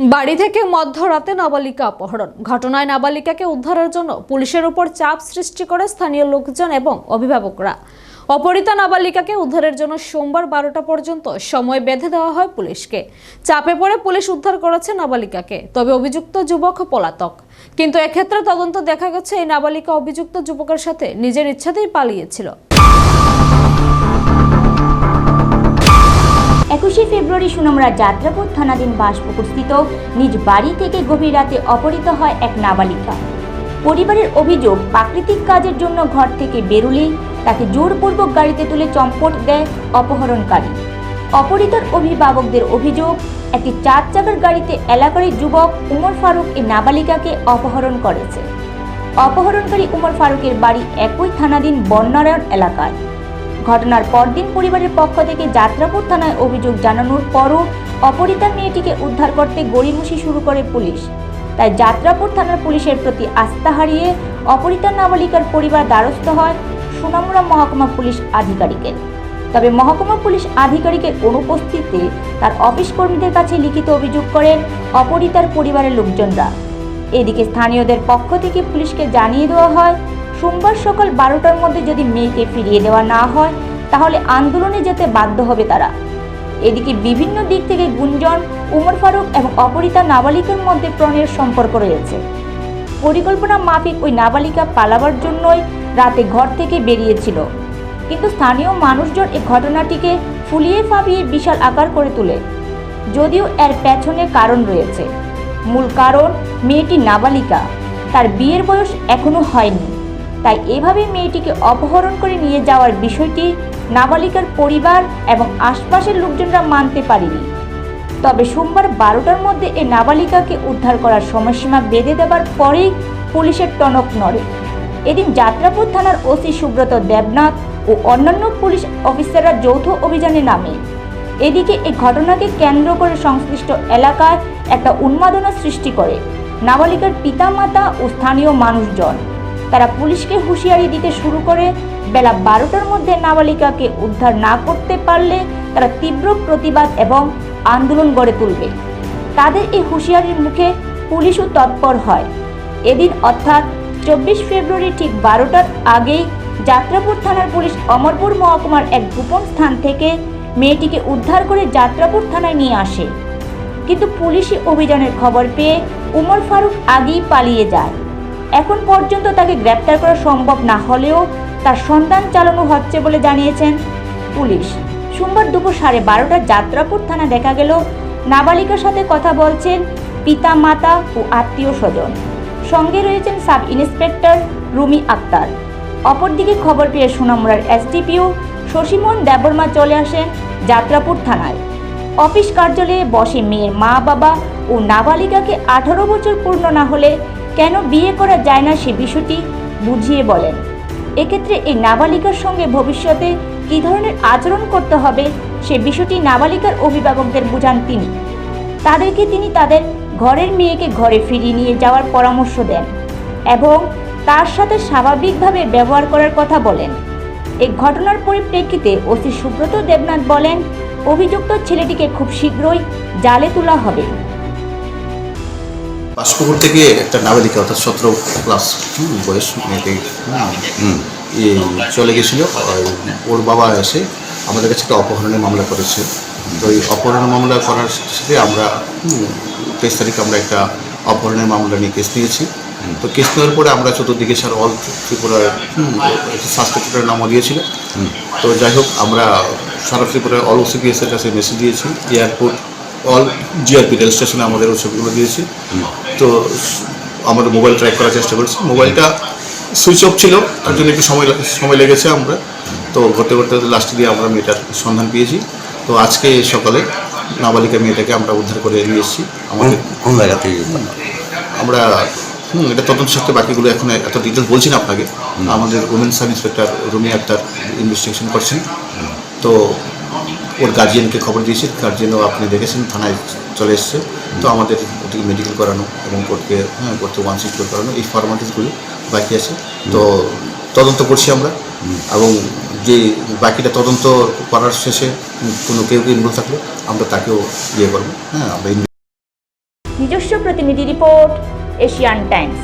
বাড়ি থেকে মধ্যরাতে নাবালিকা অপহরণ। ঘটনায় নাবালিকাকে উদ্ধারের জন্য পুলিশের উপর চাপ সৃষ্টি করে স্থানীয় লোকজন এবং অভিভাবকরা। অপহৃতা নাবালিকাকে উদ্ধারের জন্য সোমবার বারোটা পর্যন্ত সময় বেঁধে দেওয়া হয় পুলিশকে। চাপে পড়ে পুলিশ উদ্ধার করেছে নাবালিকাকে, তবে অভিযুক্ত যুবক পলাতক। কিন্তু এক্ষেত্রে তদন্ত দেখা গেছে, এই নাবালিকা অভিযুক্ত যুবকের সাথে নিজের ইচ্ছাতেই পালিয়েছিল। একুশে ফেব্রুয়ারি সুনমরা যাত্রাপুর থানাধীন বাসপুকুরস্থিত নিজ বাড়ি থেকে গভীর রাতে অপহৃত হয় এক নাবালিকা। পরিবারের অভিযোগ, প্রাকৃতিক কাজের জন্য ঘর থেকে বেরুলেই তাকে জোরপূর্বক গাড়িতে তুলে চম্পট দেয় অপহরণকারী। অপহৃতার অভিভাবকদের অভিযোগ, একটি চার চাকার গাড়িতে এলাকারই যুবক উমর ফারুক এই নাবালিকাকে অপহরণ করেছে। অপহরণকারী উমর ফারুকের বাড়ি একই থানাধীন বন্যারায়ণ এলাকায়। ঘটনার পরদিন পরিবারের পক্ষ থেকে যাত্রাপুর থানায় অভিযোগ জানানোর পরও অপরিতার মেয়েটিকে উদ্ধার করতে গড়িমসি শুরু করে পুলিশ। তাই যাত্রাপুর থানার পুলিশের প্রতি আস্থা হারিয়ে অপহৃতা নাবালিকার পরিবার দ্বারস্থ হয় সুনামুরা মহকুমা পুলিশ আধিকারিকের। তবে মহকুমা পুলিশ আধিকারিকের অনুপস্থিতিতে তার অফিস কর্মীদের কাছে লিখিত অভিযোগ করেন অপরিতার পরিবারের লোকজনরা। এদিকে স্থানীয়দের পক্ষ থেকে পুলিশকে জানিয়ে দেওয়া হয় সোমবার সকাল বারোটার মধ্যে যদি মেয়েকে ফিরিয়ে দেওয়া না হয়, তাহলে আন্দোলনে যেতে বাধ্য হবে তারা। এদিকে বিভিন্ন দিক থেকে গুঞ্জন, উমর ফারুক এবং অপরিতা নাবালিকার মধ্যে প্রণয়ের সম্পর্ক রয়েছে। পরিকল্পনা মাফিক ওই নাবালিকা পালাবার জন্যই রাতে ঘর থেকে বেরিয়েছিল। কিন্তু স্থানীয় মানুষজন এই ঘটনাটিকে ফুলিয়ে ফাবিয়ে বিশাল আকার করে তোলে। যদিও এর পেছনে কারণ রয়েছে। মূল কারণ, মেয়েটি নাবালিকা। তার বিয়ের বয়স এখনও হয়নি। তাই এভাবে মেয়েটিকে অপহরণ করে নিয়ে যাওয়ার বিষয়টি নাবালিকার পরিবার এবং আশপাশের লোকজনরা মানতে পারেনি। তবে সোমবার বারোটার মধ্যে এই নাবালিকাকে উদ্ধার করার সময়সীমা বেঁধে দেওয়ার পরেই পুলিশের টনক নড়ে। এদিন যাত্রাপুর থানার ওসি সুব্রত দেবনাথ ও অন্যান্য পুলিশ অফিসাররা যৌথ অভিযানে নামে। এদিকে এই ঘটনাকে কেন্দ্র করে সংশ্লিষ্ট এলাকায় একটা উন্মাদনা সৃষ্টি করে। নাবালিকার পিতামাতা ও স্থানীয় মানুষজন। তারা পুলিশকে হুঁশিয়ারি দিতে শুরু করে। বেলা বারোটার মধ্যে নাবালিকাকে উদ্ধার না করতে পারলে তারা তীব্র প্রতিবাদ এবং আন্দোলন গড়ে তুলবে। তাদের এই হুঁশিয়ারির মুখে পুলিশও তৎপর হয়। এদিন অর্থাৎ চব্বিশ ফেব্রুয়ারি ঠিক বারোটার আগেই যাত্রাপুর থানার পুলিশ অমরপুর মহকুমার এক গোপন স্থান থেকে মেয়েটিকে উদ্ধার করে যাত্রাপুর থানায় নিয়ে আসে। কিন্তু পুলিশি অভিযানের খবর পেয়ে উমর ফারুক আগেই পালিয়ে যায়। এখন পর্যন্ত তাকে গ্রেপ্তার করা সম্ভব না হলেও তার সন্ধান চালানো হচ্ছে বলে জানিয়েছেন পুলিশ। সোমবার দুপুর সাড়ে বারোটার যাত্রাপুর থানা দেখা গেল। নাবালিকার সাথে কথা বলছেন পিতা মাতা ও আত্মীয় স্বজন। সঙ্গে রয়েছেন সাব ইন্সপেক্টর রুমি আক্তার। অপরদিকে খবর পেয়ে সোনামুড়ার এসডিপিও শশীমোহন দেববর্মা চলে আসেন যাত্রাপুর থানায়। অফিস কার্যালয়ে বসে মেয়ের মা বাবা ও নাবালিকাকে আঠারো বছর পূর্ণ না হলে কেন বিয়ে করা যায় না সে বিষয়টি বুঝিয়ে বলেন। এক্ষেত্রে এই নাবালিকার সঙ্গে ভবিষ্যতে কী ধরনের আচরণ করতে হবে সে বিষয়টি নাবালিকার অভিভাবকদের বুঝান তিনি। তাদেরকে তিনি তাদের ঘরের মেয়েকে ঘরে ফিরিয়ে নিয়ে যাওয়ার পরামর্শ দেন এবং তার সাথে স্বাভাবিকভাবে ব্যবহার করার কথা বলেন। এই ঘটনার পরিপ্রেক্ষিতে ওসি সুব্রত দেবনাথ বলেন, অভিযুক্ত ছেলেটিকে খুব শীঘ্রই জালে তোলা হবে। পাঁচপুকুর থেকে একটা নাবালিকা অর্থাৎ সতেরো ক্লাস বয়স মেয়েকে চলে গেছিল। ওর বাবা এসে আমাদের কাছে একটা অপহরণের মামলা করেছে। তো এই অপহরণের মামলা করার সাথে আমরা তেইশ তারিখে আমরা একটা অপহরণের মামলা নিয়ে কেস নিয়েছি। তো কেস নেওয়ার পরে আমরা চতুর্দিকে স্যার অল ত্রিপুরার সাবস্পেক্টরের নামও দিয়েছিল। তো যাই হোক আমরা সারা ত্রিপুরার অল ওসিপিএসের কাছে মেসেজ দিয়েছি। এয়ারপোর্ট অল জিআরপি রেল স্টেশনে আমাদের ছবিগুলো দিয়েছি। তো আমরা মোবাইল ট্র্যাক করার চেষ্টা করছি। মোবাইলটা সুইচ অফ ছিল তার জন্য একটু সময় সময় লেগেছে আমরা। তো ঘুরতে ঘুরতে লাস্টে দিয়ে আমরা মেয়েটার সন্ধান পেয়েছি। তো আজকে সকালে নাবালিকা মেয়েটাকে আমরা উদ্ধার করে নিয়ে এসেছি। আমাদের কোন জায়গা থেকে আমরা হুম এটা তদন্ত সাথে বাকিগুলো এখন এত ডিটেলস বলছি না আপনাকে। আমাদের women sub inspector Rumi Akhtar investigation করছেন। তো ওর গার্জিয়ানকে খবর দিয়েছি। গার্জিয়ানও আপনি দেখেছেন, থানায় চলে এসছে। তো আমাদের ওটিকে মেডিকেল করানো এবং কোর্টকে হ্যাঁ কোর্টকে ওয়ান সিকিউর করানো, এই ফর্মালিটিসগুলো বাকি আছে। তো তদন্ত করছি আমরা। এবং যে বাকিটা তদন্ত করার শেষে কোনো কেউ কেউ ইনভলভ থাকলে আমরা তাকেও ইয়ে করব। হ্যাঁ আমরা নিজস্ব প্রতিনিধি রিপোর্ট, এশিয়ান টাইমস।